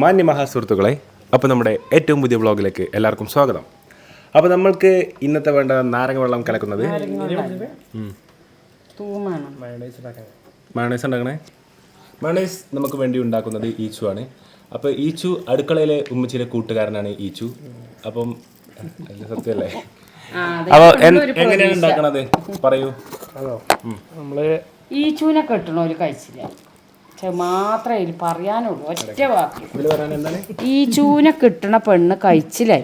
മാന്യ മഹാസുഹൃത്തുക്കളെ അപ്പോൾ നമ്മുടെ ഏറ്റവും പുതിയ വ്ളോഗിലേക്ക് എല്ലാവർക്കും സ്വാഗതം. അപ്പോൾ നമ്മൾക്ക് ഇന്നത്തെ വേണ്ട നാരങ്ങ വെള്ളം കലക്കുന്നത്? മയണൈസ് ഉണ്ടാക്കണേ? മയണൈസ് നമുക്ക് വേണ്ടി ഉണ്ടാക്കുന്നത് ഈച്ചു ആണ്. അപ്പോൾ ഈച്ചു അടുക്കളയിലെ ഉമ്മച്ചിയിലെ കൂട്ടുകാരനാണ് ഈച്ചു. അപ്പം സത്യമല്ലേ? അപ്പോൾ എങ്ങനെയാണ് ഉണ്ടാക്കണത്? പറയൂ. ഹലോ. നമ്മൾ ഈച്ചുവിനെ കെട്ടണോ ഒരു കഴിച്ചില്ല? മാത്രമേ ഇതിൽ പറയാനുള്ളൂ. ഒറ്റ വാക്ക്. ഈ ചൂന കിട്ടണ പെണ്ണ് കഴിച്ചില്ലാവില്ലേ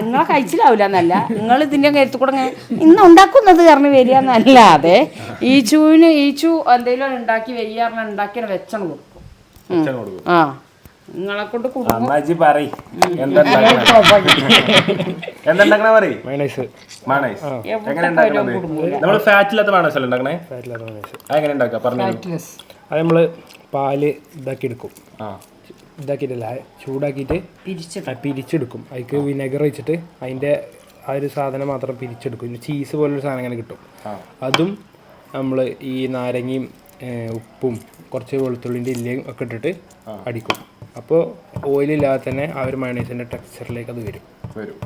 നിങ്ങളെ കഴിച്ചിലാവില്ല എന്നല്ല. നിങ്ങൾ ഇതിന്റെ കരുത്തു കൂടെ ഇന്ന് ഉണ്ടാക്കുന്നത് കാരണം വരിക എന്നല്ലാതെ ഈ ചൂന് ഈ ചൂ എന്തെങ്കിലും ഉണ്ടാക്കി വരിക ഉണ്ടാക്കി വെച്ചണ കൊടുക്കും. ആ. നിങ്ങളെ കൊണ്ട് അമ്മാജി പറയ്. എന്താ എന്താ പറയ്. മയണൈസ് എങ്ങനെ ഉണ്ടാക്കണത്? നമ്മൾ ഫാറ്റില്ലാത്ത മയണൈസ് അല്ലേ ഉണ്ടാക്കണേ? ഫാറ്റില്ലാത്ത മൈനൈസ് അതെങ്ങനെ ഉണ്ടാക്കുക? പറഞ്ഞു. അത് നമ്മൾ പാൽ ഇതാക്കി എടുക്കും ആ. ഇതാക്കിയിട്ടല്ല ചൂടാക്കിയിട്ട് പിരിച്ചെടുക്കും. അതിക്ക് വിനെഗർ വെച്ചിട്ട് അതിന്റെ ആ ഒരു സാധനം മാത്രം പിരിച്ചെടുക്കും. പിന്നെ ചീസ് പോലൊരു സാധനം ഇങ്ങനെ കിട്ടും. ആ. അതും നമ്മൾ ഈ നാരങ്ങയും ഉപ്പും കുറച്ച് വെളുത്തുള്ളിന്റെ ഇല്ലയും ഒക്കെ ഇട്ടിട്ട് അടിക്കും. അപ്പോൾ ഓയിലില്ലാതെ തന്നെ ആ ഒരു മയണൈസിന്റെ ടെക്സ്ചറിലേക്ക് അത് വരും. വരും.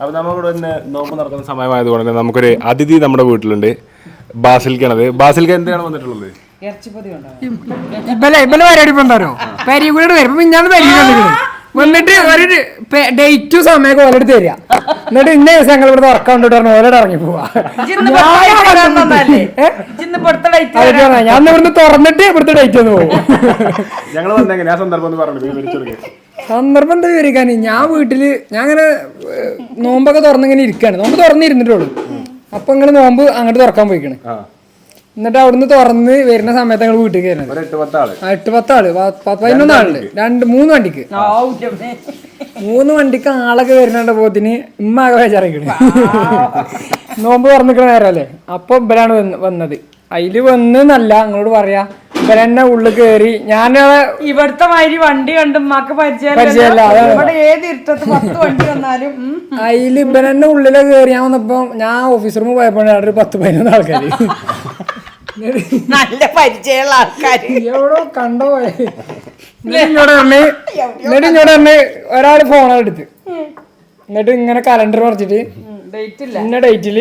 അപ്പോൾ നമ്മളിവിടെ തന്നെ നോമ്പ് നടക്കുന്ന സമയമായതുകൊണ്ട് തന്നെ നമുക്കൊരു അതിഥി നമ്മുടെ വീട്ടിലുണ്ട്. ബാസിൽക്കാണത്. ബാസിൽക്ക് എന്തിനാണ് വന്നിട്ടുള്ളത്? ഇബലെ ഇബലെ പരിപാടി എന്താണോ വരും വന്നിട്ട് ഒരു ഡേറ്റും സമയമൊക്കെ ഓലെടുത്ത് തരിക. എന്നിട്ട് ഇന്ന ദിവസം ഞങ്ങൾ ഇവിടെ ഉറക്കം കൊണ്ടിട്ട് പറഞ്ഞു ഓലോട് ഇറങ്ങി പോവാ ഞാൻ ഇവിടുന്ന് തുറന്നിട്ട് ഇവിടുത്തെ ഡേറ്റ് ഒന്ന് പോകും ഞങ്ങൾ വന്നെങ്ങനെ ആ സന്ദർഭം പറഞ്ഞു സന്ദർഭം എന്താ വിവരിക്കാൻ ഞാൻ വീട്ടിൽ ഞാൻ അങ്ങനെ നോമ്പൊക്കെ തുറന്നിങ്ങനെ ഇരിക്കാണ്. നോമ്പ് തുറന്നിരുന്നിട്ടുള്ളൂ അപ്പൊ ഇങ്ങനെ നോമ്പ് അങ്ങോട്ട് തുറക്കാൻ പോയിക്കണ്. ആ. എന്നിട്ട് അവിടുന്ന് തുറന്ന് വരുന്ന സമയത്ത് ഞങ്ങൾ വീട്ടിൽ കയറുന്നത്. എട്ട് പത്ത് ആൾ പത്താൾ. പതിനൊന്ന് ആളുണ്ട്. രണ്ട് മൂന്ന് വണ്ടിക്ക്. മൂന്ന് വണ്ടിക്ക് ആളൊക്കെ വരുന്നുണ്ട് പോത്തിന് ഇമ്മ ആകെ ബേജാറിക്കണ് നോമ്പ് തുറന്നിക്കണ നേരല്ലേ? അപ്പൊ ഇവരാണ് വന്ന്- വന്നത്. അതിൽ വന്ന് നല്ല നിങ്ങളോട് പറയാ ഇവരെന്നെ ഉള്ളിൽ കയറി ഞാൻ ഇവിടുത്തെ മാതിരി വണ്ടി കണ്ട് ഉമ്മാക്ക് പരിചയമില്ല, ഏത് ഇരുട്ടത്ത് പത്ത് വണ്ടി വന്നാലും. അതിൽ ഇവരെന്നെ ഉള്ളിലെ കയറി ഞാൻ വന്നപ്പോ ഞാൻ ഓഫീസറും പോയപ്പോഴാണ് ഒരു പത്ത് പതിനൊന്ന് ആൾക്കാര്. നല്ല പരിചയമുള്ള ആൾക്കാര്. എവിടോ കണ്ടോ ഇങ്ങോട്ട് പറഞ്ഞ് ഇങ്ങോട്ട് പറഞ്ഞ് ഒരാൾ ഫോണെടുത്ത് എന്നിട്ട് ഇങ്ങനെ കലണ്ടർ പറിച്ചിട്ട് ഇന്ന ഡേറ്റിൽ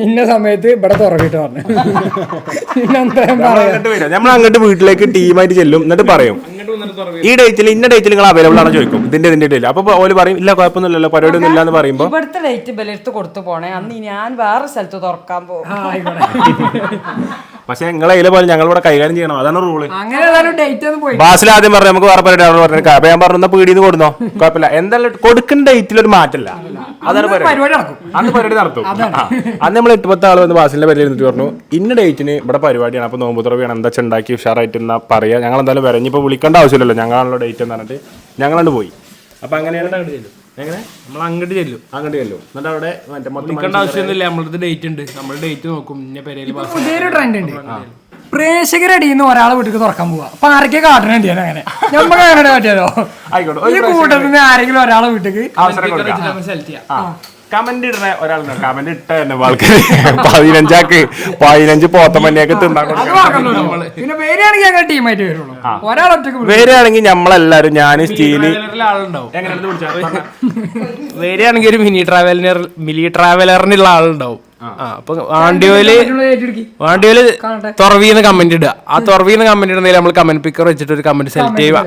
ഇന്ന സമയത്ത് ഇവിടെ തുറക്കിട്ട് പറഞ്ഞു. പറയാ. വരും. നമ്മൾ അങ്ങോട്ട് വീട്ടിലേക്ക് ടീമായിട്ട് ചെല്ലും. എന്നിട്ട് പറയും. ഈ ഡേറ്റിൽ ഇന്ന ഡേറ്റിൽ നിങ്ങൾ അവൈലബിൾ ആണോ ചോദിക്കും. ഇതിന്റെ ഇതിന്റെ ഡേറ്റിൽ അപ്പൊ ഓൽ പറയും ഇല്ല കുഴപ്പമൊന്നുമില്ലല്ലോ പരിപാടി ഒന്നും ഇല്ലാന്ന് പറയുമ്പോ. പറയുമ്പോൾ ഇവിടുത്തെ ഡേറ്റ് ബലെടുത്ത് കൊടുത്തു പോണേ. അന്ന് ഞാൻ വേറെ സ്ഥലത്ത് തുറക്കാൻ പോകും. പക്ഷെ നിങ്ങളെ അതിലെ പോലെ ഞങ്ങൾ ഇവിടെ കൈകാര്യം ചെയ്യണം. അതാണ് റൂൾ ബാസിൽ ആദ്യം പറഞ്ഞു നമുക്ക് വേറെ പരിപാടി പറഞ്ഞു അപ്പൊ ഞാൻ പറഞ്ഞു പീടിന്ന് കൊടുന്നോ? കുഴപ്പമില്ല. എന്തായാലും കൊടുക്കുന്ന ഡേറ്റിൽ ഒരു മാറ്റമില്ല. അതാണ് പരിപാടി. പരിപാടി നടക്കും. അന്ന് പരിപാടി നടത്തും. അന്ന് നമ്മൾ എട്ട് പത്ത് ആൾ വന്ന് ബാസിലിന്റെ പേരിൽ ഇരുന്നിട്ട് പറഞ്ഞു ഇന്ന ഡേറ്റിന് ഇവിടെ പരിപാടിയാണ്. അപ്പൊ നോമ്പ് തുറവിയാണ് എന്താ ഉണ്ടാക്കി ഉഷാറായിട്ട് എന്നാ പറയാ. ഞങ്ങൾ എന്തായാലും വരാം. ഇനിയിപ്പോ വിളിക്കേണ്ട ആവശ്യമില്ലല്ലോ. ഞങ്ങളാണല്ലോ ഡേറ്റ് എന്ന് പറഞ്ഞിട്ട് ഞങ്ങളാണ്ട് പോയി. അപ്പൊ അങ്ങനെയാണ് എങ്ങനെ? നമ്മൾ അങ്ങോട്ട് ചെല്ലും. അങ്ങോട്ട് ചെല്ലും. എന്നിട്ട് അവിടെ മറ്റേ മൊത്തം വിളിക്കേണ്ട ആവശ്യമൊന്നുമില്ല. നമ്മളടുത്ത് ഡേറ്റ് ഉണ്ട്. നമ്മൾ ഡേറ്റ് നോക്കും. ഇന്ന പെരയിൽ പുതിയൊരു ട്രെൻഡ് ഉണ്ട്. പ്രേക്ഷകരടിയിൽ നിന്ന് ഒരാളെ വീട്ടിൽ തുറക്കാൻ പോവാ. അപ്പൊ ആരൊക്കെ കാട്ടണുണ്ട് ഞാൻ അങ്ങനെ. നമുക്ക് അങ്ങനെ പറ്റിയതോ ആയിക്കോട്ടെ ഈ കൂട്ടത്തിൽ നിന്ന് ആരെങ്കിലും ഒരാളെ വീട്ടിൽ അവസരം കൊടുക്കാം. സെലക്ട് ചെയ്യാം. കമന്റ് ഇടുന്ന ഒരാളുണ്ട് കമന്റ് ഇട്ട തന്നെ ആൾക്കാർ പതിനഞ്ചാക്ക് പതിനഞ്ച് പോത്തമല്ലിയൊക്കെ തിന്നാൻ പിന്നെ പേരാണെങ്കിൽ ഞങ്ങൾ ടീമായിട്ട് വരുള്ളൂ. നമ്മളെല്ലാരും ഞാൻ സ്റ്റീൽ? വരികയാണെങ്കിൽ ഒരു മിനി ട്രാവലർ മിനി ട്രാവലറിനുള്ള ആളുണ്ടാവും. അപ്പൊ വാണ്ടിയോയിൽ ഏറ്റെടുക്കി. വാണ്ടിയോയിൽ തുറവീന്ന് കമന്റ് ഇടുക. ആ തുറവീന്ന് കമന്റ് ഇടുന്നതിൽ നമ്മൾ കമന്റ് പിക്കർ വെച്ചിട്ട് ഒരു കമന്റ് സെലക്ട് ചെയ്യുക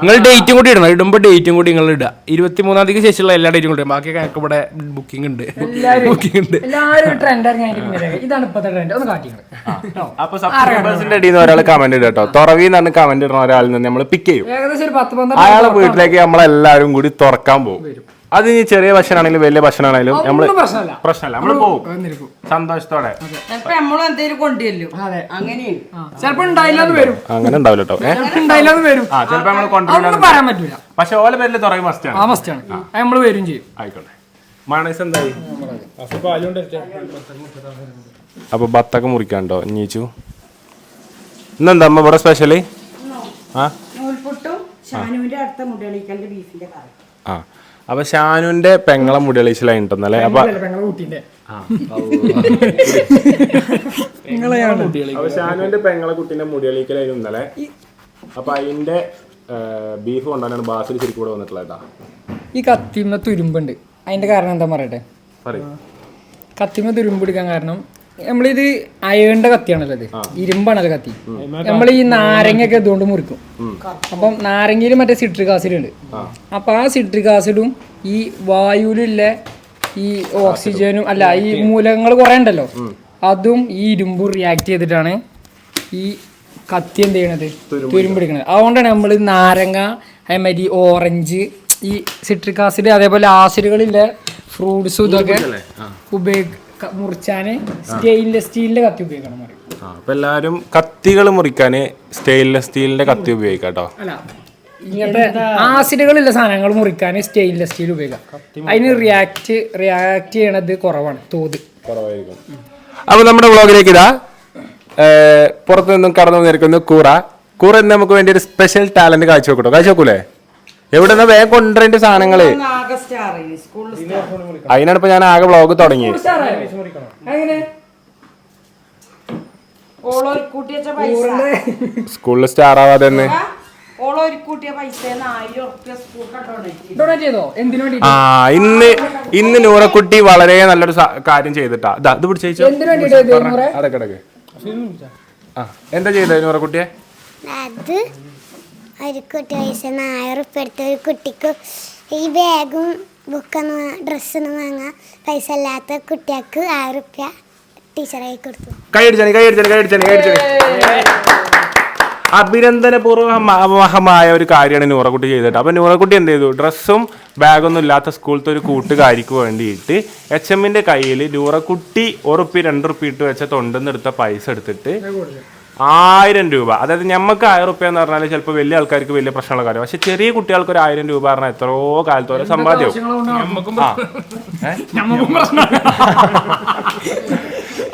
നിങ്ങൾ ഡേറ്റും കൂടി ഇടണം. ഇടുമ്പോൾ ഡേറ്റും കൂടി നിങ്ങൾ ഇടുക. ഇരുപത്തി മൂന്നാം തീയതി ശേഷമുള്ള എല്ലാ ഡേറ്റും കൂടി ബാക്കി ബാക്കിയൊക്കെ ഞങ്ങൾക്ക് ഇവിടെ ബുക്കിംഗ് ഉണ്ട്. ബുക്കിംഗ് ഉണ്ട്. എല്ലാവരും ട്രെൻഡ് ഇറങ്ങി അതിന്റെ ഇതാണ് ഇപ്പത്തെ ട്രെൻഡ് ഒന്ന് കാട്ടിയത് അപ്പൊ സബ്സ്ക്രൈബേഴ്സിന്റെ ഇടയിൽ നിന്ന് ഒരാൾ കമന്റ് ഇടുക കേട്ടോ. തുറവി എന്ന് പറഞ്ഞ് കമന്റ് ഇടുന്ന ഒരാളിൽ നിന്ന് നമ്മൾ പിക്ക് ചെയ്യും. അയാളെ വീട്ടിലേക്ക് നമ്മളെല്ലാവരും കൂടി തുറക്കാൻ പോകും. അത് ഇനി ചെറിയ ഭക്ഷണമാണെങ്കിലും വലിയ ഭക്ഷണമാണെങ്കിലും നമ്മൾ പ്രശ്നമല്ല. പ്രശ്നമല്ല. നമ്മൾ പോകും വന്നിരിക്കും. സന്തോഷത്തോടെ. ചിലപ്പോ നമ്മളും എന്തേലും കൊണ്ടുവല്ലോ അതെ. അങ്ങനെയാണ് ചിലപ്പോ ഉണ്ടായില്ലാന്ന് വരും. അങ്ങനെ ഉണ്ടാവില്ല കേട്ടോ ഏ? ചിലപ്പോ ഉണ്ടായില്ലാന്ന് വരും. ആ ചിലപ്പോ പറയാൻ പറ്റൂല. പക്ഷെ ഓല പേരിൽ തുറയും ആ മസ്റ്റാണ് അത് നമ്മൾ വരും ചെയ്യും. ആയിക്കോട്ടെ. മണേസ് എന്തായി? അപ്പൊ ബത്തൊക്കെ മുറിക്കാണ്ടോ നീച്ചു? ഇന്നെന്താ അമ്മ ഇവിടെ സ്പെഷ്യൽ ആ? നൂൽപുട്ടും ഷാനുവിന്റെ അടുത്ത മുടിയളിക്കലിന്റെ ബീഫിന്റെ കറി. ആ. അപ്പൊ ഷാനുവിന്റെ പെങ്ങളെ മുടിയളിച്ചിലായിട്ടുണ്ടല്ലേ? അപ്പൊ പെങ്ങളെ കുട്ടീന്റെ. അപ്പൊ ഷാനുവിന്റെ പെങ്ങളെ കുട്ടീന്റെ മുടിയളിക്കലായിരുന്നു ഇന്നലെ അപ്പൊ അതിന്റെ ബീഫ് കൊണ്ടാണ് ബാസിൽ ശരിക്കും ഇവിടെ വന്നിട്ടുള്ളത് ഈ കത്തിമ തുരുമ്പുണ്ട്. അതിന്റെ കാരണം എന്താ പറയട്ടെ? പറയും. കത്തിമ തുരുമ്പ് എടുക്കാൻ കാരണം നമ്മളിത് അയേണ്ട കത്തിയാണല്ലോ ഇത്. ഇരുമ്പാണല്ലോ കത്തി. നമ്മൾ ഈ നാരങ്ങയൊക്കെ ഇതുകൊണ്ട് മുറിക്കും. അപ്പം നാരങ്ങയിൽ മറ്റേ സിട്രിക് ആസിഡ് ഉണ്ട്. അപ്പൊ ആ സിട്രിക് ആസിഡും ഈ വായുവിലുള്ള ഈ ഓക്സിജനും അല്ല ഈ മൂലകങ്ങൾ കുറെ ഉണ്ടല്ലോ. അതും ഈ ഇരുമ്പ് റിയാക്ട് ചെയ്തിട്ടാണ് ഈ കത്തി എന്ത് ചെയ്യണത്? തുരുമ്പെടുക്കണത് അതുകൊണ്ടാണ് നമ്മൾ നാരങ്ങ അതേമാതിരി ഓറഞ്ച് ഈ സിട്രിക് ആസിഡ് അതേപോലെ ആസിഡുകളിലെ ഫ്രൂട്ട്സും ഇതൊക്കെ ഉപയോഗ മുറിച്ചാന് സ്റ്റെയിൻലെസ് സ്റ്റീലിന്റെ കത്തി ഉപയോഗിക്കണം പറയും. അപ്പൊ എല്ലാരും കത്തികൾ മുറിക്കാന് സ്റ്റെയിൻലെസ് സ്റ്റീലിന്റെ കത്തി ഉപയോഗിക്കാട്ടോ അല്ല ഇങ്ങനത്തെ ആസിഡുകളുള്ള സാധനങ്ങൾ മുറിക്കാൻ സ്റ്റെയിൻലെസ് സ്റ്റീൽ ഉപയോഗിക്കാം. അതിന് റിയാക്ട് റിയാക്ട് ചെയ്യണത് കുറവാണ് തോത്. കുറവായിരിക്കും. അപ്പൊ നമ്മുടെ വ്ളോഗിലേക്ക് ഇതാ. പുറത്തുനിന്നും പുറത്തു നിന്നും കടന്നു നിൽക്കുന്നു കൂറ. കൂറ ഇന്ന് നമുക്ക് വേണ്ടി ഒരു സ്പെഷ്യൽ ടാലന്റ് കാഴ്ച വെക്കട്ടോ കാഴ്ച വെക്കൂലേ എവിടെ നിന്ന് വേഗം കൊണ്ടുവരേണ്ട സാധനങ്ങൾ? അതിനാണ് ഇപ്പൊ ഞാൻ ആകെ ബ്ലോഗ് തുടങ്ങി സ്കൂളിൽ സ്റ്റാർ ആവാതെ തന്നെ ചെയ്തോ. ആ ഇന്ന് ഇന്ന് നൂറക്കുട്ടി വളരെ നല്ലൊരു കാര്യം ചെയ്തിട്ടാ. ഇതാ ഇത് പിടിച്ചോ? അതൊക്കെ എന്താ ചെയ്തത് നൂറക്കുട്ടിയെ? അത് ഒരു കുട്ടി പൈസ ആയിരം ഉറുപ്പ്യ എടുത്ത് ഒരു കുട്ടിക്ക് ഈ ബാഗും ബുക്കൊന്നും ഡ്രസ്സൊന്നും വാങ്ങാൻ പൈസ ഇല്ലാത്ത കുട്ടികൾക്ക് ആയിരം ഉറുപ്പ്യ ടീച്ചറായി കൊടുത്തു. കൈയടിച്ചാണ് കൈയടിച്ചാണ് കൈയടിച്ചാണ് കൈയടിച്ചാണ്. അഭിനന്ദനപൂർവമായ ഒരു കാര്യമാണ് നൂറക്കുട്ടി ചെയ്തിട്ട്. അപ്പൊ നൂറക്കുട്ടി എന്ത് ചെയ്തു? ഡ്രസ്സും ബാഗൊന്നും ഇല്ലാത്ത സ്കൂളത്തെ ഒരു കൂട്ടുകാരിക്ക് വേണ്ടിയിട്ട് എച്ച് എമ്മിന്റെ കയ്യിൽ നൂറക്കുട്ടി ഉറുപ്പി രണ്ടുറുപ്പി ഇട്ട് വെച്ച തൊണ്ടെന്ന് എടുത്ത പൈസ എടുത്തിട്ട് ആയിരം രൂപ. അതായത് നമുക്ക് ആയിരം റുപ്യ എന്ന് പറഞ്ഞാൽ ചിലപ്പോൾ വലിയ ആൾക്കാർക്ക് വലിയ പ്രശ്നമുള്ള കാര്യം. പക്ഷെ ചെറിയ കുട്ടികൾക്ക് ഒരു ആയിരം രൂപ പറഞ്ഞാൽ എത്രയോ കാലത്തോ സമ്പാദ്യവും ആ. ഏ?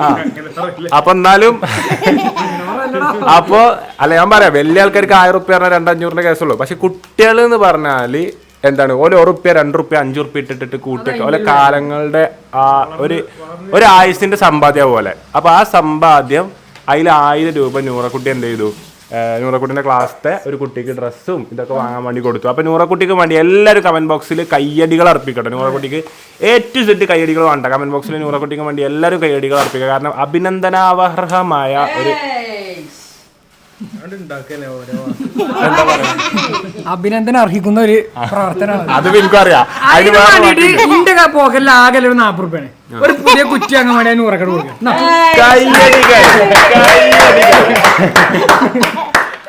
ആ. അപ്പൊ എന്നാലും അപ്പോ അല്ല ഞാൻ പറയാം. വലിയ ആൾക്കാർക്ക് ആയിരം റുപ്യ പറഞ്ഞാൽ രണ്ടഞ്ഞൂറിന്റെ കേസുള്ളൂ. പക്ഷെ കുട്ടികൾ എന്ന് പറഞ്ഞാൽ എന്താണ്? ഓരോ ഉറുപ്യ രണ്ട് റുപ്യ അഞ്ചു റുപ്യ ഇട്ടിട്ട് കൂട്ടിയൊക്കെ ഓരോ കാലങ്ങളുടെ ആ ഒരു ഒരു ആയുസിന്റെ സമ്പാദ്യം പോലെ. അപ്പൊ ആ സമ്പാദ്യം അതിൽ ആയിരം രൂപ നൂറക്കുട്ടി എന്ത് ചെയ്തു? നൂറക്കുട്ടിന്റെ ക്ലാസ്സത്തെ ക്ലാസ്സിലെ ഒരു കുട്ടിക്ക് ഡ്രസ്സും ഇതൊക്കെ വാങ്ങാൻ വേണ്ടി കൊടുത്തു. അപ്പോൾ നൂറക്കുട്ടിക്ക് വേണ്ടി എല്ലാവരും കമന്റ് ബോക്സിൽ കയ്യടികൾ അർപ്പിക്കട്ടെ. നൂറക്കുട്ടിക്ക് ഏറ്റവും സെറ്റ് കയ്യടികൾ വേണ്ട. കമന്റ് ബോക്സിൽ നൂറക്കുട്ടിക്ക് വേണ്ടി എല്ലാവരും കയ്യടികൾ അർപ്പിക്കുക. കാരണം അഭിനന്ദനാവർഹമായ ഒരു എന്താ പറയാ അഭിനന്ദനം അർഹിക്കുന്ന ഒരു പ്രവർത്തനമാണ് അത് എനിക്കും അറിയാം അതിന് വേറെ ആകെ ഒരു നാപ്പത് റുപ്യാണ്. ഒരു പുതിയ കുറ്റി അങ്ങ് വേണ്ടി നൂറക്കട കൊടുക്കാം.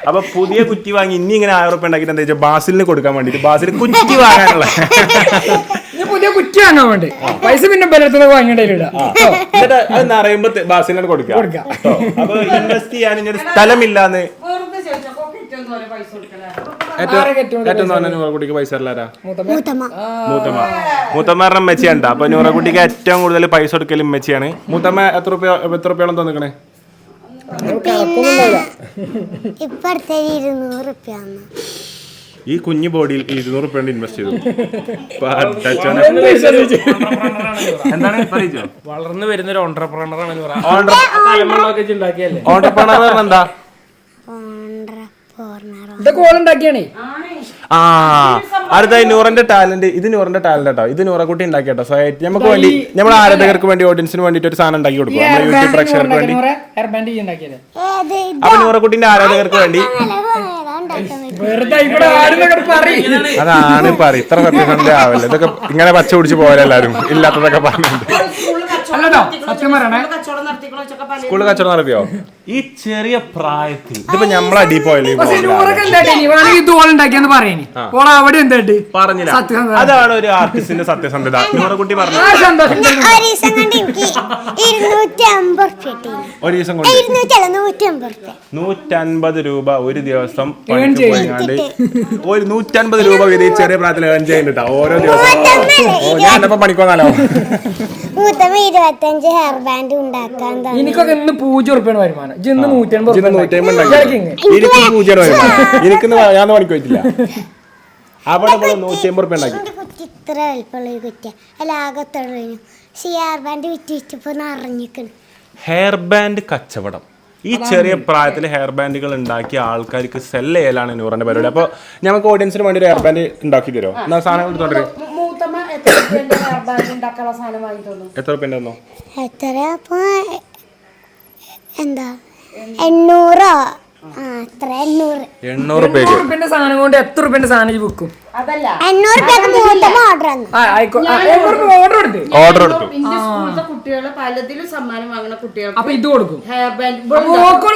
അപ്പൊ പുതിയ കുറ്റി വാങ്ങി ഇനി ഇങ്ങനെ ആയിരം റുപ്യ ഉണ്ടാക്കി എന്താ വെച്ചാൽ ബാസിലിന് കൊടുക്കാൻ വേണ്ടിട്ട് ബാസിൽ കുറ്റി വാങ്ങാനുള്ള. പുതിയ കുറ്റി വാങ്ങാൻ വേണ്ടി. പൈസ പിന്നെ ബലത്തിന് നിറയുമ്പോ ബാസിലിനാണ് കൊടുക്കുക കേട്ടോ. അപ്പൊ ഇൻവെസ്റ്റ് ചെയ്യാൻ ഇനി സ്ഥലമില്ലാന്ന്. പൈസ കൊടുക്കല ഏറ്റവും ഏറ്റവും തോന്നുന്ന നൂറക്കുട്ടിക്ക് പൈസ മൂത്തമ്മ. മൂത്തമ്മ. അപ്പൊ നൂറക്കുട്ടിക്ക് ഏറ്റവും കൂടുതൽ പൈസ കൊടുക്കലും മെച്ചിയാണ് മൂത്തമ്മ എത്ര റുപ്യ എത്ര റുപ്യോളം തോന്നിക്കണേ? ഇരുന്നൂറ് ഈ കുഞ്ഞു ബോഡിയിൽ ഇരുന്നൂറ് റുപ്യ ഇൻവെസ്റ്റ് ചെയ്തു. എന്താണ് വളർന്നു വരുന്ന ഒരു ഓണ്ടർപ്രണറാണ് ഓണ്ടർപ്രണർ എന്താ? ഇതൊക്കെ ഓളുണ്ടാക്കിയാണേ ആ അടുത്തായി നൂറിന്റെ ടാലന്റ് ഇത് നൂറിന്റെ ടാലന്റ് കേട്ടോ. ഇത് നൂറക്കുട്ടി ഉണ്ടാക്കി കേട്ടോ. സോ നമുക്ക് വേണ്ടി നമ്മൾ ആരാധകർക്ക് വേണ്ടി ഓഡിയൻസിന് വേണ്ടിട്ട് ഒരു സാധനം ഉണ്ടാക്കി കൊടുക്കും. നമ്മുടെ യൂട്യൂബ് പ്രേക്ഷകർക്ക് വേണ്ടി. അപ്പൊ നൂറക്കുട്ടിന്റെ ആരാധകർക്ക് വേണ്ടി. അതാണ് പറ ഇത്ര സത്യസന്ധ ആവല്ലേ. ഇതൊക്കെ ഇങ്ങനെ പച്ച പിടിച്ച് പോയാലും ഇല്ലാത്തതൊക്കെ പറഞ്ഞിട്ടുണ്ട് അല്ലട്ടോ സത്യം പറയണേ. കച്ചവടം നടത്തിക്കണോ വെച്ചൊക്കെ പല സ്കൂളിൽ കച്ചവടം നടത്തിയോ? ഈ ചെറിയ പ്രായത്തിൽ. ഇതിപ്പോ നമ്മളെ അടി പോയല്ലേ പക്ഷെ vlog ൽ. നൂറൊക്കെ എന്താട്ടെ വേണമെങ്കിൽ ഇത് ഓൾ ഉണ്ടാക്കിയെന്ന് പറയണി. ഓൾ അവിടെ എന്തായിട്ട് പറഞ്ഞില്ല. സത്യസന്ധത. അതാണ് ഒരു ആർട്ടിസ്റ്റിന്റെ സത്യസന്ധത. നൂറക്കുട്ടി പറഞ്ഞു. ആ സന്തോഷം ഒരു ദിവസം കൊണ്ട് എനിക്ക് ഇരുന്നൂറ്റി അമ്പത് ഉറുപ്പ്യ കിട്ടിയിരുന്നു ഒരു ദിവസം കൊണ്ട്. ഇരുന്നൂറ്റല്ല നൂറ്റി അമ്പത് ഉറുപ്പ്യ നൂറ്റൻപത് രൂപ ഒരു ദിവസം Earn പണിക്ക് ചെയ്യും. പോയിങ്ങാണ്ട് ഒരു നൂറ്റൻപത് രൂപ വീതം ഈ ചെറിയ പ്രായത്തിൽ ഏൺ ചെയ്യുന്നുണ്ടാ ഓരോ ദിവസം. ഓ ഞാൻ എപ്പോ പണിക്കോന്നാലോ മൂത്തമ്മ ഇരുപത്തഞ്ച് ഹെയർ ബാൻഡ് ഉണ്ടാക്കാൻ തന്നെ എനിക്കൊക്കെ ഇന്ന് പൂജ്യം ഉറുപ്പിയാണ് വരുമാനം. ഇജ്ജ് ഇന്ന്. ഉണ്ടാക്കി. എനിക്ക് പൂജ്യം എനിക്കിന്ന് ഞാൻ പണിക്ക് പോയിട്ടില്ല. അവിടെ നൂറ്റി അമ്പത് റുപ്യ ഉണ്ടാക്കി. കുറ്റി ഇത്ര വലിപ്പമുള്ള അതിൽ ആകത്തുള്ളൂ ഷിയാർ ബാൻഡ് വിറ്റ് വിറ്റിപ്പോ നിറഞ്ഞിക്കണ് ഹെയർ ബാൻഡ് കച്ചവടം. ഈ ചെറിയ പ്രായത്തിൽ ഹെയർ ബാൻഡുകൾ ഉണ്ടാക്കിയ ആൾക്കാർക്ക് സെല്ല് ചെയ്യലാണ് നൂറിന്റെ പരിപാടി അപ്പോൾ ഞങ്ങൾക്ക് ഓഡിയൻസിന് വേണ്ടി ഒരു ഹെയർ ബാൻഡ് ഉണ്ടാക്കി തരുമോ? എന്നാ സാധനം എടുത്തോണ്ടേ മൂത്തമ്മ എത്ര തന്നു എത്ര അപ്പൊ എന്താ എണ്ണൂറോ? എണ്ണൂറ്. റുപ്യന്റെ സാധനം കൊണ്ട് എത്ര റുപ്യന്റെ സാധനം വിൽക്കും ഓർഡർ എടുത്തു. കുട്ടികളെ പലതിലും സമ്മാനം വാങ്ങുന്ന കുട്ടികൾക്ക് അപ്പൊ ഇത് കൊടുക്കും. ഹെയർ ബാൻഡ് അപ്പൊ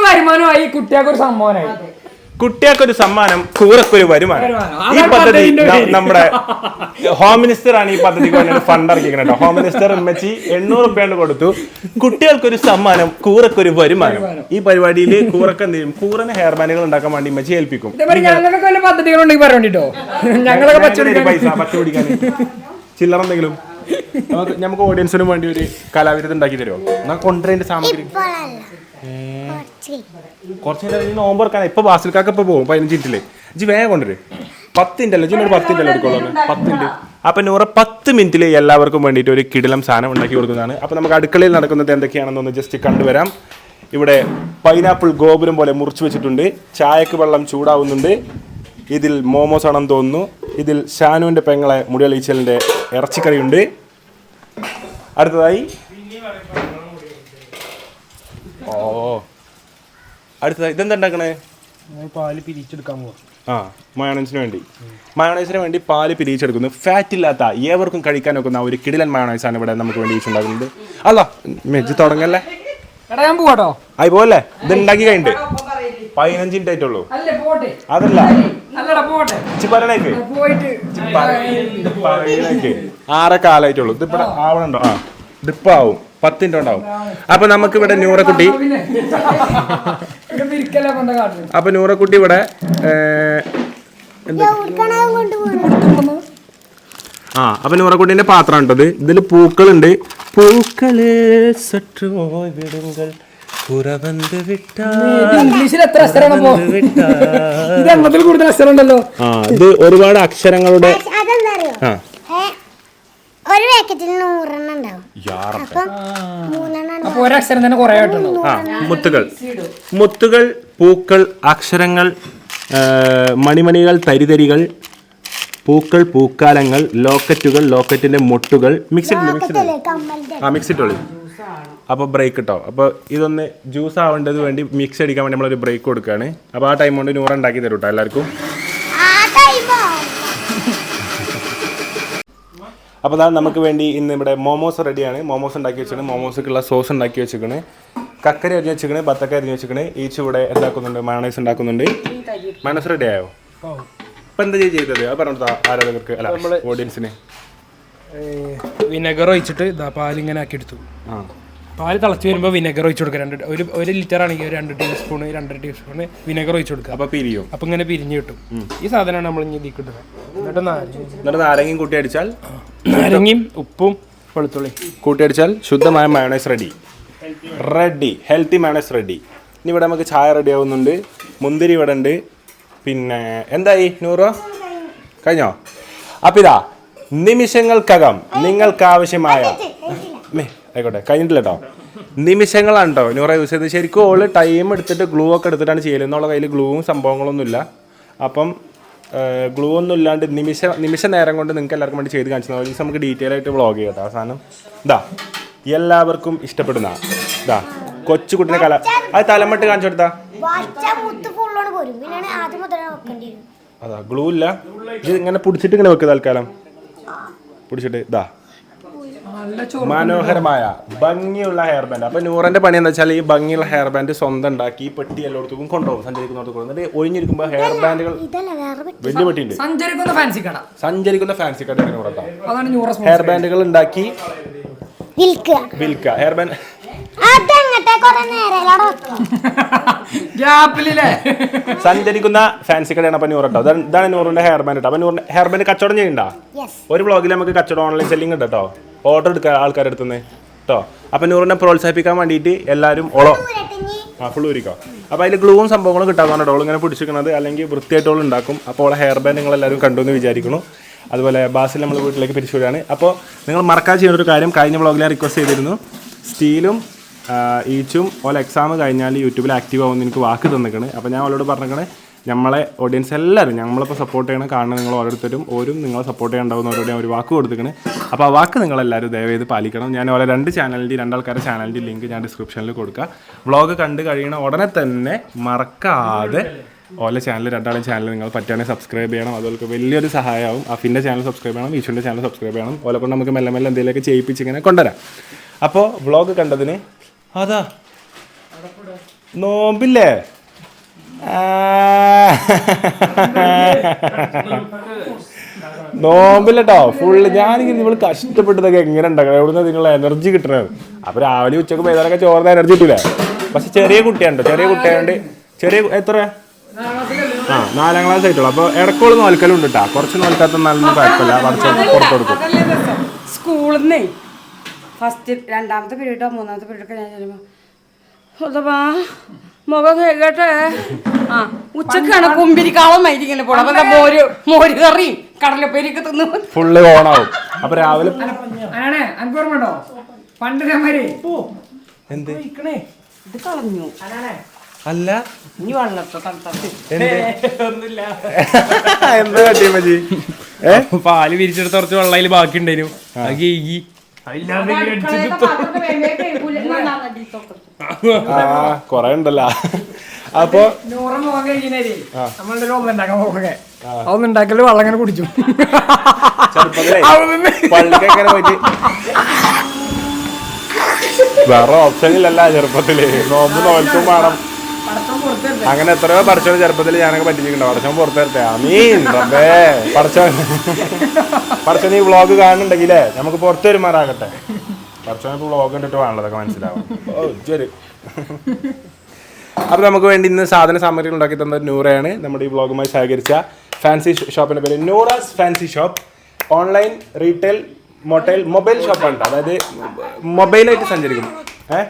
വരുമാനമായി കുട്ടികൾക്ക് ഒരു സമ്മാനമായി കുട്ടികൾക്കൊരു സമ്മാനം കൂറക്കൊരു വരുമാനം. ഈ പദ്ധതി. നമ്മുടെ ഹോം മിനിസ്റ്റർ ആണ് ഈ പദ്ധതിക്ക് വേണ്ടി ഫണ്ട് ഇറക്കിക്കുന്നത് ഹോം മിനിസ്റ്റർ ഉമ്മച്ചി എണ്ണൂറ് റുപ്യാണ്ട് കൊടുത്തു. കുട്ടികൾക്കൊരു സമ്മാനം കൂറക്കൊരു വരുമാനം. ഈ പരിപാടിയിൽ കൂറക്ക് എന്ത് ചെയ്യും? കൂറന് ഹെയർ ബാൻഡുകൾ ഉണ്ടാക്കാൻ വേണ്ടി ഉമ്മച്ചി ഏൽപ്പിക്കും. ഞങ്ങളൊക്കെ പൈസ പച്ച പിടിക്കാൻ ചില്ലറ എന്തെങ്കിലും? നമുക്ക് ഓഡിയൻസിനും ഓഡിയൻസിന് വേണ്ടി ഒരു കലാവിരുദ്ധ ഉണ്ടാക്കി തരുമോ? എന്നാ കൊണ്ടുവരേണ്ട സാമഗ്രി. കുറച്ച്. കുറച്ച് നേരം നോമ്പ് തുറക്കാൻ ഇപ്പൊ ബാസിൽക്കാക്ക് ഇപ്പൊ പോകും. പതിനഞ്ച് മിനിറ്റിൽ. ഇജ്ജ് വേഗം കൊണ്ടുവരും. പത്തിന്റെ അല്ലേ? ഒരു പത്തിന്റെ അല്ലേ എടുക്കുള്ളൂ? പത്തിന്റെ. അപ്പൊ നൂറ് പത്ത് മിനിറ്റിൽ എല്ലാവർക്കും വേണ്ടിയിട്ട് ഒരു കിടിലം സാധനം ഉണ്ടാക്കി കൊടുക്കുന്നതാണ്. അപ്പൊ നമുക്ക് അടുക്കളയിൽ നടക്കുന്നത് എന്തൊക്കെയാണെന്നൊന്ന് ജസ്റ്റ് കണ്ടുവരാം. ഇവിടെ പൈനാപ്പിൾ ഗോപുരം പോലെ മുറിച്ച് വെച്ചിട്ടുണ്ട്. ചായക്ക് വെള്ളം ചൂടാവുന്നുണ്ട്. ഇതിൽ മോമോസ് ആണെന്ന് തോന്നുന്നു. ഇതിൽ ഷാനുവിന്റെ പെങ്ങളെ മുടിയളീച്ചലിന്റെ ഇറച്ചിക്കറിയുണ്ട്. അടുത്തതായി ഓ. അടുത്തതായി ഇതെന്താ ഉണ്ടാക്കണേ? പാൽ പിരിച്ചെടുക്കാൻ പോവാം. ആ മയോണൈസിന് വേണ്ടി. മയോണൈസിന് വേണ്ടി പാൽ പിരിച്ചെടുക്കുന്നു. ഫാറ്റ് ഇല്ലാത്ത ഏവർക്കും കഴിക്കാൻ ഒക്കുന്ന ഒരു കിടിലൻ മയോണൈസാണ് ഇവിടെ നമുക്ക് വേണ്ടി ഉണ്ടാക്കുന്നത് അല്ല മെജ് തുടങ്ങല്ലേ? പോവാട്ടോ ആയി പോലെ ഇത് ഉണ്ടാക്കി കഴിഞ്ഞിട്ട്. പതിനഞ്ച് മിനിറ്റ് ആയിട്ടുള്ളൂ. അതല്ല. അല്ലടാ പോട്ടെ. ഇച്ചി പറയണേക്ക്. പോയിട്ട് പറയണേക്ക്. ആറെ കാലായിട്ടുള്ളൂ. ഇത് ഇവിടെ ആവണുണ്ടോ? ആ. ഇതിപ്പോ ആവും. പത്തിന്റെ ഉണ്ടാവും. അപ്പൊ നമുക്ക് ഇവിടെ നൂറക്കുട്ടി. അപ്പൊ നൂറക്കുട്ടി ഇവിടെ ആ അപ്പൊ നൂറക്കുട്ടിന്റെ പാത്രം ഉണ്ടത്. ഇതിൽ പൂക്കളുണ്ട്. പൂക്കൾ സറ്റു വിടുങ്ങൾ പുറവന്ത് വിട്ടാ. ഇംഗ്ലീഷിൽ എത്ര അക്ഷരമാണ് പോ? ഇത് കൂടുതൽ അക്ഷരം ഉണ്ടല്ലോ ആ ഇത് ഒരുപാട് അക്ഷരങ്ങളുടെ അതെന്താ അറിയോ? ആ. ഒരു പാക്കറ്റിൽ നൂറെണ്ണം ഉണ്ടാവും. അപ്പം മൂന്നെണ്ണം അപ്പൊ ഒരക്ഷരം തന്നെ കുറെ ആയിട്ടുണ്ടോ. ആ മുത്തുകൾ. മുത്തുകൾ പൂക്കൾ അക്ഷരങ്ങൾ ആ, മണിമണികൾ തരിതരികൾ പൂക്കൾ പൂക്കാലങ്ങൾ ലോക്കറ്റുകൾ ലോക്കറ്റിന്റെ മുട്ടുകൾ മിക്സിഡ് മിക്സിഡ് കമ്മലിന്റെ ആ അപ്പോൾ ബ്രേക്ക് കിട്ടോ അപ്പോൾ ഇതൊന്ന് ജ്യൂസ് ആവേണ്ടത് വേണ്ടി മിക്സ് അടിക്കാൻ വേണ്ടി നമ്മളൊരു ബ്രേക്ക് കൊടുക്കുകയാണ് അപ്പോൾ ആ ടൈം കൊണ്ട് നൂറ് ഉണ്ടാക്കി തരും കേട്ടോ എല്ലാവർക്കും ആ ടൈമോ അപ്പോൾ അതാണ് നമുക്ക് വേണ്ടി ഇന്ന് ഇവിടെ മോമോസ് റെഡിയാണ്. മോമോസ് ഉണ്ടാക്കി വെച്ചിട്ടുണ്ട് മോമോസൊക്കെയുള്ള സോസ് ഉണ്ടാക്കി വെച്ചിരിക്കണേ. കക്കരി അരിഞ്ഞ് വെച്ചിരിക്കണേ. ബത്തക്ക അരിഞ്ഞ് വെച്ചിരിക്കണേ. ഈച്ച് ഇവിടെ എന്താക്കുന്നുണ്ട്? മയണൈസ് ഉണ്ടാക്കുന്നുണ്ട്. മയണൈസ് റെഡി ആയോ? ഇപ്പം എന്താ ചെയ്തത്? അത് പറഞ്ഞു ആരാധകർക്ക്. അല്ല ഓഡിയൻസിന് വിനെഗർ ഒഴിച്ചിട്ട് പാലിങ്ങനെ ആക്കി എടുത്തു ആ. പാൽ തിളച്ച് വരുമ്പോൾ വിനെഗർ ഒഴിച്ച് കൊടുക്കുക. രണ്ട് ഒരു ഒരു ലിറ്റർ ആണെങ്കിൽ ഒരു രണ്ട് ടീസ്പൂൺ സ്പൂൺ രണ്ടര ടേബിൾ സ്പൂൺ വിനെഗർ ഒഴിച്ച് കൊടുക്കുക. അപ്പോൾ പിരിയും. അപ്പം ഇങ്ങനെ പിരിഞ്ഞ് കിട്ടും. ഈ സാധനമാണ് നമ്മൾ ഇനി ഇതിൽ കിട്ടുന്നത് എന്നിട്ട് നാരങ്ങ എന്നിട്ട് നാരങ്ങയും കൂട്ടി അടിച്ചാൽ? നാരങ്ങയും ഉപ്പും വെളുത്തുള്ളി. കൂട്ടി അടിച്ചാൽ ശുദ്ധമായ mayonnaise ready ready healthy mayonnaise ready ഇനി ഇവിടെ നമുക്ക് ചായ റെഡി ആവുന്നുണ്ട്. മുന്തിരി ഇവിടെ ഉണ്ട്. പിന്നെ എന്തായി നൂറോ? കഴിഞ്ഞോ? അപ്പം ഇതാ നിമിഷങ്ങൾക്കകം നിങ്ങൾക്ക് ആവശ്യമായ മേ ആയിക്കോട്ടെ കഴിഞ്ഞിട്ടില്ല കേട്ടോ നിമിഷങ്ങളാണ് കേട്ടോ നൂറ യൂസ് ചെയ്ത് ശരിക്കും ഓൾ ടൈം എടുത്തിട്ട് ഗ്ലൂ ഒക്കെ എടുത്തിട്ടാണ് ചെയ്യൽ എന്നുള്ള കയ്യിൽ ഗ്ലൂവും സംഭവങ്ങളൊന്നുമില്ല. അപ്പം ഗ്ലൂ ഒന്നും ഇല്ലാണ്ട് നിമിഷ നിമിഷ നേരം കൊണ്ട് നിങ്ങൾക്ക് എല്ലാവർക്കും വേണ്ടി ചെയ്ത് കാണിച്ചു തന്നാൽ നമുക്ക് ഡീറ്റെയിൽ ആയിട്ട് വ്ലോഗ് ചെയ്യാം കേട്ടോ അവസാനം. ഇതാ എല്ലാവർക്കും ഇഷ്ടപ്പെടുന്ന ഇതാ കൊച്ചുകുട്ടിനെ കല അത് തലമട്ട് കാണിച്ചു കൊടുത്താ. അതാ ഗ്ലൂ ഇല്ല. ഇത് ഇങ്ങനെ പിടിച്ചിട്ട് ഇങ്ങനെ വെക്കുക തൽക്കാലം. പിടിച്ചിട്ട് ഇതാ മനോഹരമായ ഭംഗിയുള്ള ഹെയർ ബാൻഡ് അപ്പൊ നൂറിന്റെ പണി എന്താ വെച്ചാൽ ഈ ഭംഗിയുള്ള ഹെയർ ബാൻഡ് സ്വന്തം ഉണ്ടാക്കി ഈ പെട്ടി എല്ലായിടത്തും കൊണ്ടുപോകും സഞ്ചരിക്കുന്നിടത്ത് എന്നിട്ട് ഒഴിഞ്ഞിരിക്കുമ്പോൾ ഹെയർ ബാൻഡുകൾ വലിയ പെട്ടിയുണ്ട്. സഞ്ചരിക്കുന്ന ഫാൻസി കട. സഞ്ചരിക്കുന്ന ഫാൻസി കട ഹെയർ ബാൻഡുകൾ ഉണ്ടാക്കി വിൽക്കുക. ഹെയർ ബാൻഡ് സഞ്ചരിക്കുന്ന ഫാൻസി കടയാണ് അപ്പൊ നൂറട്ടോ ഇതാണ് ഇതാണ് നൂറിന്റെ ഹെയർ ബാൻഡ് കേട്ടോ. അപ്പൊ നൂറിന്റെ ഹെയർ ബാൻഡ് കച്ചവടം ചെയ്യണ്ട യെസ് ഒരു ബ്ലോഗിൽ നമുക്ക് കച്ചവടം ഓൺലൈൻ സെല്ലിംഗ് ഉണ്ട് കേട്ടോ. ഓർഡർ എടുക്കാൻ ആൾക്കാരുടെ അടുത്ത് നിന്ന് കേട്ടോ അപ്പൊ നൂറിനെ പ്രോത്സാഹിപ്പിക്കാൻ വേണ്ടിയിട്ട് എല്ലാവരും ഓളോ ആ ഫുൾ ഊരിക്കോ. അപ്പോൾ അതിൽ ഗ്ലൂവും സംഭവങ്ങളും കിട്ടാതാണ് ഓൾ ഇങ്ങനെ പിടിച്ചിരിക്കുന്നത് അല്ലെങ്കിൽ വൃത്തിയായിട്ട് ഓൾ ഉണ്ടാക്കും. അപ്പോൾ ഓളെ ഹെയർ ബാൻഡ് നിങ്ങൾ എല്ലാവരും കണ്ടു എന്ന് വിചാരിക്കുന്നു. അതുപോലെ ബാസിൽ നമ്മൾ വീട്ടിലേക്ക് പിരിച്ചുവിടുകയാണ്. അപ്പോൾ നിങ്ങൾ മറക്കാതെ ചെയ്യുന്ന ഒരു കാര്യം കഴിഞ്ഞ വ്ളോഗിൽ ഞാൻ റിക്വസ്റ്റ് ചെയ്തിരുന്നു. സ്റ്റീലും ഈച്ചും ഓല എക്സാം കഴിഞ്ഞാൽ യൂട്യൂബിൽ ആക്റ്റീവ് ആവുമെന്ന് എനിക്ക് വാക്ക് തന്നിക്കണ് അപ്പോൾ ഞാൻ അവളോട് പറഞ്ഞേക്കണേ നമ്മളെ ഓഡിയൻസ് എല്ലാവരും നമ്മളിപ്പോൾ സപ്പോർട്ട് ചെയ്യണം കാരണം നിങ്ങൾ ഓരോരുത്തരും ഓരും നിങ്ങളെ സപ്പോർട്ട് ചെയ്യണ്ടാവുന്നവരോട് ഞാൻ ഒരു വാക്ക് കൊടുത്തിരിക്കണേ അപ്പോൾ ആ വാക്ക് നിങ്ങളെല്ലാവരും ദയവേത് പാലിക്കണം. ഞാൻ ഓരോ രണ്ട് ചാനലിന്റെ രണ്ടാൾക്കാരുടെ ചാനലിന്റെ ലിങ്ക് ഞാൻ ഡിസ്ക്രിപ്ഷനിൽ കൊടുക്കുക വ്ളോഗ് കണ്ട് കഴിയണ ഉടനെ തന്നെ മറക്കാതെ ഓല ചാനൽ രണ്ടാളും ചാനൽ നിങ്ങൾ പറ്റുകയാണെങ്കിൽ സബ്സ്ക്രൈബ് ചെയ്യണം. അതുപോലെ വലിയൊരു സഹായമാവും അഫിന്റെ ചാനൽ സബ്സ്ക്രൈബ് ചെയ്യണം ഈശോന്റെ ചാനൽ സബ്സ്ക്രൈബ് ചെയ്യണം. ഓലെ കൊണ്ട് നമുക്ക് മെല്ലെ മെല്ലെ എന്തെങ്കിലുമൊക്കെ ചെയ്യിപ്പിച്ച് ഇങ്ങനെ കൊണ്ടുവരാം. അപ്പോൾ വ്ളോഗ് കണ്ടതിന് അതാ. നോമ്പില്ലേ. നോമ്പില്ലട്ടോ. ഫുള്ള് ഞാനിങ്ങനെ നിങ്ങൾ കഷ്ടപ്പെട്ടതൊക്കെ എങ്ങനെ ഉണ്ടാക്കുക എവിടെ നിന്ന് നിങ്ങളെ എനർജി കിട്ടണത്? അപ്പൊ രാവിലെ ഉച്ചയ്ക്ക് പോയതാനൊക്കെ ചോറിന് എനർജി കിട്ടില്ല പക്ഷെ ചെറിയ കുട്ടിയാണ്ടോ ചെറിയ കുട്ടിയായോണ്ട് ചെറിയ എത്ര? ആ നാലാം ക്ലാസ് ആയിട്ടുള്ളൂ. അപ്പൊ ഇടക്കോൾ നോൽക്കലുണ്ട് കേട്ടോ കുറച്ച് നോൽക്കാത്ത നല്ല കുഴപ്പമില്ല. പുറത്ത് കൊടുക്കും. സ്കൂളിൽ നിന്നേ ഫസ്റ്റ് രണ്ടാമത്തെ പീരീഡോ മൂന്നാമത്തെ പീരീഡൊക്കെ ഞാൻ ചെല്ലുമ്പോൾ മുഖം കേട്ടെ ആ ഉച്ചക്കാണ് കുമ്പിരിക്കാളം മരിങ്ങനെ പോണം അപ്പൊ മോര് മോര് കറിയും കടലപ്പേരിയൊക്കെ തിന്നു ഫുള്ള് ഓണാവും. അപ്പൊ രാവിലെ അനക്ക് പണ്ട് എന്ത്? ഇത് കളഞ്ഞു. അല്ല. ഇനി വെള്ളത്തോ ഒന്നുമില്ല. എന്താ കാട്ടിയ പാൽ വിരിച്ചെടുത്ത കുറച്ച് വെള്ളം അതിൽ ബാക്കി ഉണ്ടായിരുന്നു അത് കേകി ആ കൊറേ ഉണ്ടല്ലോ. അപ്പൊ നൂറ് മുഖം കഴിക്കുന്നേര് നമ്മളുടെ ഒരു ഒന്നും ഉണ്ടാക്കാൻ പോകെ അതൊന്നും ഉണ്ടാക്കൽ വെള്ളം അങ്ങനെ കുടിച്ചു. ചെറുപ്പത്തിലേ പള്ളിക്കൊക്കെ പോയിട്ട്. വേറെ ഓപ്ഷൻ ഇല്ലല്ല ചെറുപ്പത്തിൽ. നോമ്പ് നോൽക്കും വേണം. അങ്ങനെ എത്രയോ പഠിച്ചോ ചെറുപ്പത്തിൽ ഞാനൊക്കെ പറ്റിച്ചിട്ടുണ്ടോ പഠിച്ചോ വരട്ടെ അമീൻ റബ്ബേ പഠിച്ചോ പഠിച്ചോ നീ വ്ളോഗ് കാണുന്നുണ്ടെങ്കിലേ നമുക്ക് പുറത്തു വരുമാറാകട്ടെ പഠിച്ചോ ബ്ലോഗ് വ്ളോഗ് കണ്ടിട്ട് വേണല്ലോ മനസ്സിലാവും. ഓ ശരി. അപ്പോൾ നമുക്ക് വേണ്ടി ഇന്ന് സാധന സാമഗ്രികൾ ഉണ്ടാക്കി തന്ന നൂറയാണ് നമ്മുടെ ഈ വ്ളോഗുമായി സഹകരിച്ച ഫാൻസി ഷോപ്പിന്റെ പേര് Nooras fancy shop online retail motile mobile ഷോപ്പാണ് അതായത് മൊബൈലായിട്ട് സഞ്ചരിക്കും ഏഹ്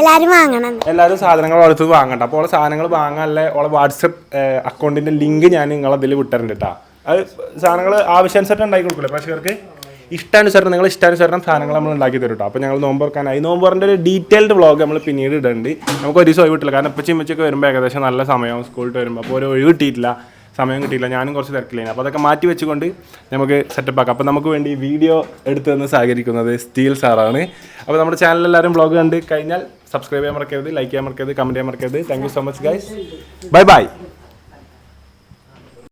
എല്ലാരും വാങ്ങണം. എല്ലാവരും സാധനങ്ങൾ അടുത്ത് വാങ്ങണ്ട. അപ്പോൾ ഓളെ സാധനങ്ങൾ വാങ്ങാനുള്ള ഓളെ വാട്സപ്പ് അക്കൗണ്ടിന്റെ ലിങ്ക് ഞാൻ നിങ്ങൾ അതിൽ വിട്ടിട്ടുണ്ട് കേട്ടോ. അത് സാധനങ്ങൾ ആവശ്യാനുസരിച്ച് ഉണ്ടാക്കി കൊടുക്കില്ലേ പ്രേക്ഷകർക്ക്? ഇഷ്ടാനുസരണം നിങ്ങൾ ഇഷ്ടാനുസരണം സാധനങ്ങൾ നമ്മൾ ഉണ്ടാക്കി തരും കേട്ടോ അപ്പോൾ ഞങ്ങൾ നോമ്പ് തുറക്കാനായി നോമ്പ് തുറന്റെ ഒരു ഡീറ്റെയിൽഡ് വ്ളോഗ് നമ്മൾ പിന്നീട് ഇടുന്നുണ്ട് നമുക്ക് ഒരു ദിവസം ഒഴിവിട്ടില്ല കാരണം ഇപ്പം ചിമ്മച്ചൊക്കെ വരുമ്പോൾ ഏകദേശം നല്ല സമയം സ്കൂളിൽ വരുമ്പോൾ അപ്പോൾ ഒരു ഒഴിവ് കിട്ടിയിട്ടില്ല സമയം കിട്ടിയില്ല. ഞാനും കുറച്ച് തിരക്കില്ല അപ്പോൾ അതൊക്കെ മാറ്റി വെച്ചുകൊണ്ട് നമുക്ക് സെറ്റപ്പ് ആക്കാം. അപ്പോൾ നമുക്ക് വേണ്ടി വീഡിയോ എടുത്തു തന്ന് സഹകരിക്കുന്നത് സ്റ്റീൽ സാറാണ്. അപ്പോൾ നമ്മുടെ ചാനൽ എല്ലാവരും വ്ളോഗ് കണ്ട് കഴിഞ്ഞാൽ സബ്സ്ക്രൈബ് ചെയ്യാൻ മറക്കരുത് ലൈക്ക് ചെയ്യാൻ മറക്കരുത് കമന്റ് ചെയ്യാൻ മറക്കരുത്. Thank you so much guys bye bye